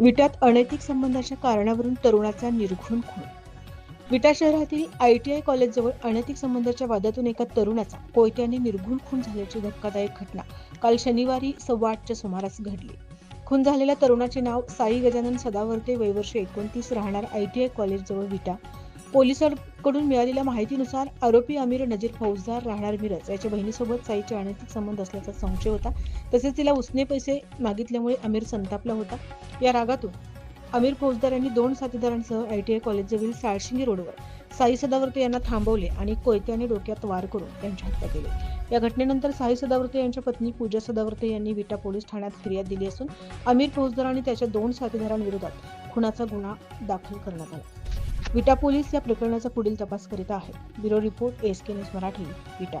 विटात अनैतिक संबंधाच्या कारणावरून तरुणाचा निर्घुण खून. विटा शहरातील आय टी आय कॉलेजजवळ अनैतिक संबंधाच्या वादातून एका तरुणाचा कोयत्याने निर्घुण खून झाल्याची धक्कादायक घटना काल शनिवारी सव्वा आठच्या सुमारास घडली. खून झालेल्या तरुणाचे नाव साई गजानन सदावर्ते वयवर्ष एकोणतीस राहणार आय टी आय कॉलेजजवळ विटा पोलिसांकडून मिळालेल्या माहितीनुसार आरोपी अमीर नजीर फौजदार राहणार मिरज. याच्या बहिणीसोबत साईचे अनैतिक संबंध असल्याचा संशय होता. तसेच तिला उसने पैसे मागितल्यामुळे अमीर संतापला होता. या रागातून अमीर फौजदार यांनी दोन साथीदारांसह आय टी आय कॉलेजजवळील साळशिंगी रोडवर साई सदावर्ते यांना थांबवले आणि कोयत्याने डोक्यात वार करून त्यांची हत्या केली. या घटनेनंतर साई सदावर्ते यांच्या पत्नी पूजा सदावर्ते यांनी विटा पोलीस ठाण्यात फिर्याद दिली असून अमीर फौजदार आणि त्याच्या दोन साथीदारांविरोधात खुनाचा गुन्हा दाखल करण्यात आला. विटा पोलीस या प्रकरणाचा पुढील तपास करीत आहेत. Bureau report S K news Marathi Vita.